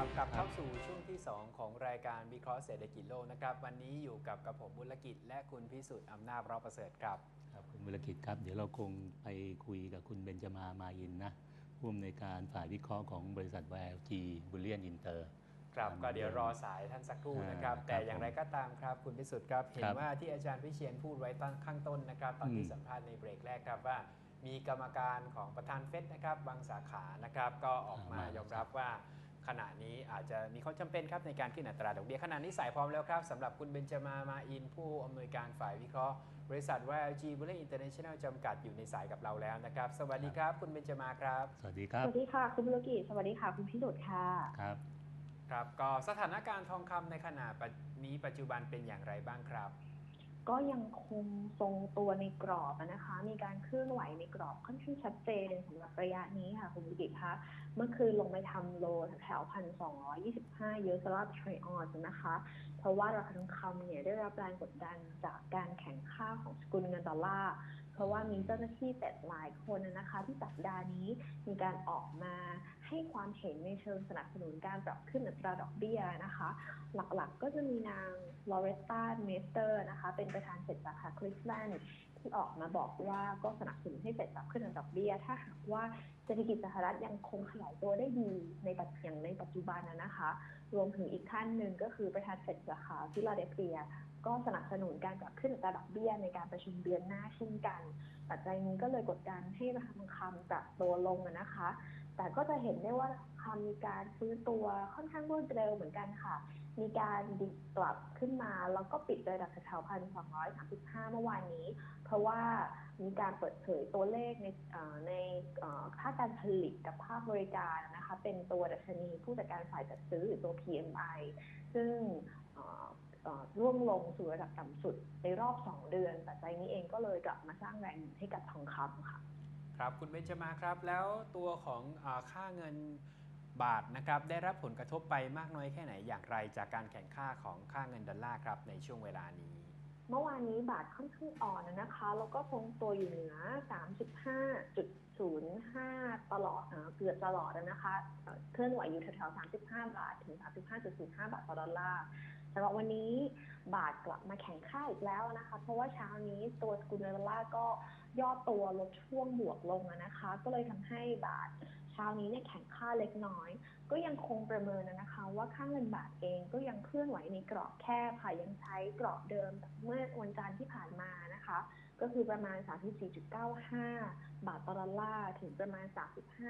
ครับกลับเข้าสู่ช่วงที่ 2 ของรายการวิเคราะห์เศรษฐกิจโลกนะครับ วันนี้อยู่กับกระผมบุญกิจ และคุณพิสุทธิ์อำนาจรอประเสริฐครับครับคุณบุรกิจครับ เดี๋ยวเราคงไปคุยกับคุณเบนจมามาอินนะผู้อำนวยการฝ่ายวิเคราะห์ของบริษัท YLG Bullion Inter ครับครับก็เดี๋ยวรอสายท่านสักครู่นะครับอ่าแต่ครับอย่างไรก็ตามครับคุณพิสุทธิ์ครับ เห็คนรับว่าที่อาจารย์พิเชียนพูดไว้ตั้งข้างต้นนะครับ ตอนที่อืมสัมภาษณ์ในเบรกแรกครับว่ามีกรรมการของประธานเฟดนะครับบางสาขานะครับ ก็ออกมายอมรับว่า ขณะนี้อาจจะมีข้อจำเป็นครับในการขึ้นอัตราดอกเบี้ยขณะนี้สายพร้อมแล้วครับสำหรับคุณเบนจามามาอินผู้อำนวยการฝ่ายวิเคราะห์ บริษัท YLG Bullion International จำกัดอยู่ในสายกับเราแล้วนะครับ สวัสดีครับ คุณเบนจามาครับ สวัสดีครัสบวัสดีค่ะ คุณบุรกิจสวัสดีค่ะ คุณพิสุทธิ์ค่ะ ครับ ครับ ก็สถานการณ์ทองคำในขณะนี้ปัจจุบันเป็นอย่างไรบ้างครับก็ยังคงทรงตัวในกรอบอะนะคะ มีการเคลื่อนไหวในกรอบค่อนข้างชัดเจนสำหรับระยะนี้ค่ะคุณบุรกิจคะ เมื่อคืนลงไปทำโลแถวพันสองร้อยี่สิบห้าเยอะสำหรับเทรออนนะคะ เพราะว่าราคาทองคำเนี่ยได้รับแรงกดดันจากการแข่งข้าของสกุลเงินดอลลาร์ เพราะว่ามีเจ้าหน้าที่แต่หลายคนนะคะ ที่สัปดาห์นี้มีการออกมาให้ความเห็นในเชิงสนับสนุนการปรับขึ้นอัตราดอกเบี้ยนะคะ หลักๆก็จะมีนางลอเรตตาเมสเตอร์นะคะ เป็นประธานเฟดสาขาคลิฟแลนด์ ที่ออกมาบอกว่าก็สนับสนุนให้เฟดปรับขึ้นอัตราดอกเบี้ย ถ้าหากว่าเศรษฐกิจสหรัฐยังคงขยายตัวได้ดีในปัจอย่างในปัจจุบันนะคะ รวมถึงอีกท่านหนึ่งก็คือประธานเฟดสาขาฟิลาเดลเฟียก็สนับสนุนการปรับขึ้นอัตราดอกเบี้ยในการประชุมเดือนหน้าเช่นกัน ปัจจัยนี้ก็เลยกดดันให้ราคาทองคำปรับตัวลงนะคะ แต่ก็จะเห็นได้ว่าคาทองคำมีการฟื้นตัวค่อนข้างรวดเร็วเหมือนกันค่ะ มีการดิบกลับขึ้นมา แล้วก็ปิดระดับแถวพันสองร้อยสามสิบห้าเมื่อวานนี้ เพราะว่ามีการเปิดเผยตัวเลขในในเอ่าการผลิตกับภาคบริการนะคะ เป็นตัวดัชนีผู้จัดการฝ่ายจัดซื้อหรือตัว PMI ซึ่งร่วงลงสู่ระดับต่ำสุดในรอบ 2 เดือนปัจจัยนี้เองก็เลยกลับมาสร้างแรงให้กับทองคำค่ะ ครับ คุณเบนจมาครับ แล้วตัวของอค่าเงิน บาทนะครับได้รับผลกระทบไปมากน้อยแค่ไหนอย่างไรจากการแข่งค่าของค่าเงินดอลลาร์ครับในช่วงเวลานี้ เมื่อวานนี้บาทค่อนข้างอ่อนนะคะ แล้วก็ทรงตัวอยู่เหนือ 35.05 ตลอดเกือบตลอดนะคะเคลื่อนไหวอยู่แถวๆ35 บาทถึง 35.05 บาทต่อดอลลาร์สำหรับวันนี้บาทกลับมาแข่งค่าอีกแล้วนะคะ เพราะว่าเช้านี้ตัวสกุลเงินดอลลาร์ก็ย่อตัวลดช่วงบวกลงนะคะ ก็เลยทำให้บาท ช้านี้เนี่ยแข่งค่าเล็กน้อย ก็ยังคงประเมินนะคะ ว่าค่าเงินบาทเองก็ยังเคลื่อนไหวในกรอบแคบค่ะยังใช้กรอบเดิมเมื่อวันจันทร์ที่ผ่านมานะคะ ก็คือประมาณ 34.95 บาทต่อดอลลาร์ถึงประมาณ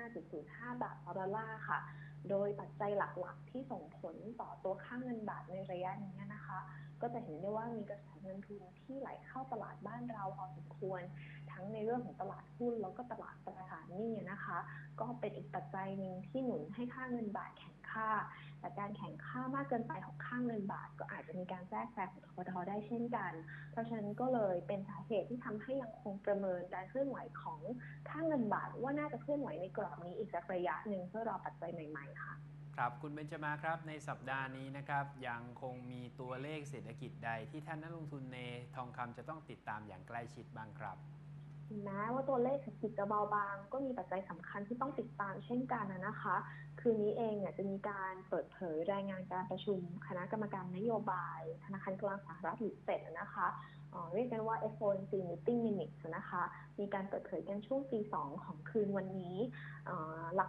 35.05 บาทต่อดอลลาร์ค่ะ โดยปัจจัยหลักๆ ที่ส่งผลต่อตัวค่าเงินบาทในระยะนี้นะคะ ก็จะเห็นได้ว่ามีกระแสเงินทุนที่ไหลเข้าตลาดบ้านเราพอสมควร ทั้งในเรื่องของตลาดหุ้นแล้วก็ตลาดตราสารหนี้นะคะ ก็เป็นอีกปัจจัยหนึ่งที่หนุนให้ค่าเงินบาทแข็งค่า แต่การแข่งค่ามากเกินไปของค่าเงินบาท ก็อาจจะมีการแทรกแซงของทบทได้เช่นกัน เพราะฉะนั้นก็เลยเป็นสาเหตุที่ทำให้ยังคงประเมินการเคลื่อนไหวของค่าเงินบาทว่าน่าจะเคลื่อนไหวในกรอบนี้อีกสักระยะหนึ่งเพื่อรอปัจจัยใหม่ๆค่ะครับคุณเบนจมาครับในสัปดาห์นี้นะครับยังคงมีตัวเลขเศรษฐกิจใดที่ท่านนักลงทุนในทองคำจะต้องติดตามอย่างใกล้ชิดบ้างครับ ถึงแม้ว่าตัวเลขเศรษฐกิจจะเบาบาง ก็มีปัจจัยสำคัญที่ต้องติดตามเช่นกันนะคะ คืนนี้เองเนี่ยจะมีการเปิดเผยรายงานการประชุม คณะกรรมการนโยบาย ธนาคารกลางสหรัฐหรือเฟดนะคะเรียกกันว่า FOMC Meeting Minutes นะคะ มีการเปิดเผยกันช่วงตีสองของคืนวันนี้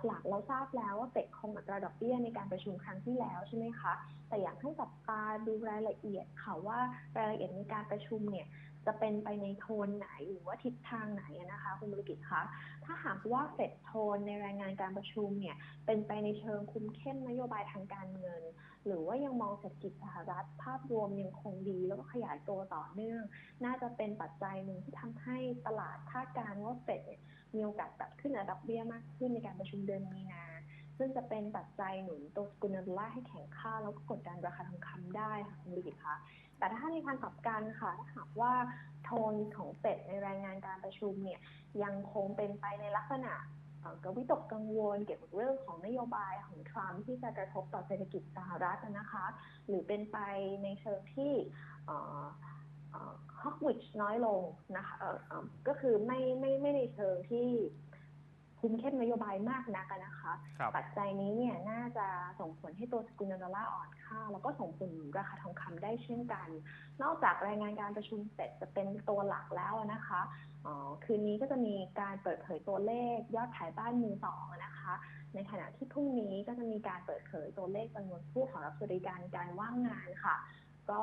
หลักๆ เราทราบแล้วว่าเฟดคงอัตราดอกเบี้ยในการประชุมครั้งที่แล้วใช่ไหมคะ แต่อยากให้จับตาดูรายละเอียดค่ะว่ารายละเอียดในการประชุมเนี่ย จะเป็นไปในโทนไหนหรือว่าทิศทางไหนนะคะคุณบริกิตคะถ้าหากว่าเฟดโทนในรายงานการประชุมเนี่ยเป็นไปในเชิงคุมเข้มนโยบายทางการเงิน หรือว่ายังมองเศรษฐกิจสหรัฐภาพรวมยังคงดี แล้วก็ขยายตัวต่อเนื่อง น่าจะเป็นปัจจัยหนึ่งที่ทำให้ตลาดคาดการณ์ว่าเฟดเนี่ยมีโอกาสปรับขึ้นอัตราดอกเบี้ยมากขึ้นในการประชุมเดือนมีนาซึ่งจะเป็นปัจจัยหนุนตัวสกุลเงินดอลลาร์ให้แข็งค่า แล้วก็กดดันราคาทองคำได้ค่ะคุณบริกิตคะ แต่ถ้าในทางกลับกันค่ะถ้าหากว่าโทนของเฟดในรายงานการประชุมเนี่ยยังคงเป็นไปในลักษณะกวิตกกังวลเกี่ยวกับเรื่องของนโยบายของทรัมป์ที่จะกระทบต่อเศรษฐกิจสหรัฐนะคะ หรือเป็นไปในเชิงที่ฮอกวิชน้อยลงนะคะก็คือไม่ไม่ไม่ในเชิงที่ คุมเข้มนโยบายมากนักอะนะคะครับปัจจัยนี้เนี่ยน่าจะส่งผลให้ตัวสกุลเงินดอลลาร์อ่อนค่า แล้วก็ส่งผลราคาทองคำได้เช่นกัน นอกจากรายงานการประชุมเสร็จจะเป็นตัวหลักแล้วนะคะอ๋อคืนนี้ก็จะมีการเปิดเผยตัวเลขยอดขายบ้านมือสองนะคะ ในขณะที่พรุ่งนี้ก็จะมีการเปิดเผยตัวเลขจำนวนผู้ขอรับสวัสดิการการว่างงานค่ะ ก็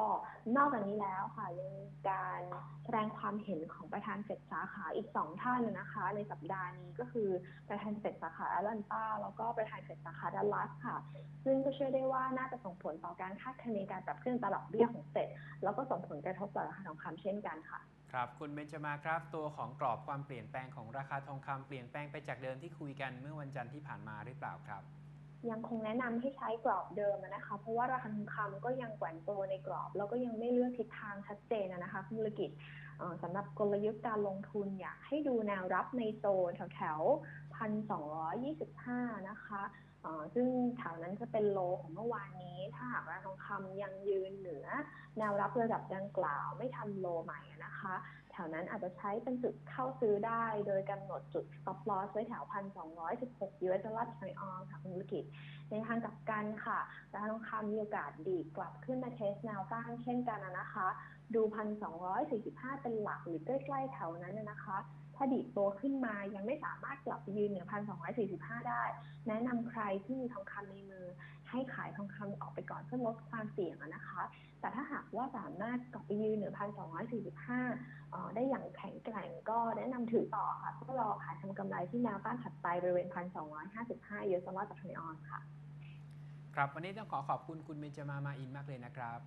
นอกจากนี้แล้วค่ะยังมีการแสดงความเห็นของประธานเฟดสาขาอีกสองท่านนะคะ ในสัปดาห์นี้ก็คือประธานเฟดสาขาแอตแลนตาแล้วก็ประธานเฟดสาขาดัลลัสค่ะ ซึ่งก็เชื่อได้ว่าน่าจะส่งผลต่อการคาดคะเนการปรับขึ้นตราดเบี้ยของเฟดแล้วก็ส่งผลกระทบต่อราคาทองคำเช่นกันค่ะครับคุณเบนจมาครับตัวของกรอบความเปลี่ยนแปลงของราคาทองคำเปลี่ยนแปลงไปจากเดิมที่คุยกันเมื่อวันจันทร์ที่ผ่านมาหรือเปล่าครับ ยังคงแนะนำให้ใช้กรอบเดิมนะคะ เพราะว่าราคาทองคำก็ยังแกว่งตัวในกรอบ แล้วก็ยังไม่เลือกทิศทางชัดเจนนะคะธุรกิจสำหรับกลยุทธ์การลงทุนอยากให้ดูแนวรับในโซนแถวๆพันสองยี่สิบห้านะคะซึ่งแถวนั้นจะเป็นโลของเมื่อวานนี้ ถ้าหากราคาทองคำยังยืนเหนือ แนวรับระดับดังกล่าวไม่ทำโลใหม่นะคะ ถวนั้นอาจจะใช้เป็นจุดเข้าซื้อได้ โดยกำหนดจุด stop loss ไว้แถวพันสองร้อยสิบหก US ดอลลาร์ต่อออนซ์ค่ะคุณธุรกิจ ในทางกลับกันค่ะราคาทองคำมีโอกาสดีกลับขึ้นมาเทสแนวต้านเช่นกันนะคะ ดูพันสองร้อยสี่สิบห้าเป็นหลักหรือใกล้ๆแถวนั้นนะคะถ้าดีดตัวขึ้นมายังไม่สามารถกลับไปยืนเหนือพันสองร้อยสี่สิบห้าได้ แนะนำใครที่มีทองคำในมือ ให้ขายทองคำออกไปก่อนเพื่อลดความเสี่ยงอะนะคะ แต่ถ้าหากว่าสามารถกลับไปยืนเหนือพันสองร้อยสี่สิบห้าได้อย่างแข็งแกร่งก็แนะนำถือต่อค่ะเพื่อรอขายทำกำไรที่แนวต้านถัดไปบริเวณพันสองร้อยห้าสิบห้าเยสดอลลาร์ต่อทรอยออนซ์ค่ะ ครับวันนี้ต้องขอขอบคุณคุณเบนจมามาอินมากเลยนะครับ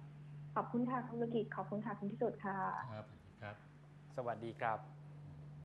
ขอบคุณค่ะคุณธุรกิจขอบคุณค่ะคุณพิสุทธิ์ค่ะครับ สวัสดีครับสวัสดีครับ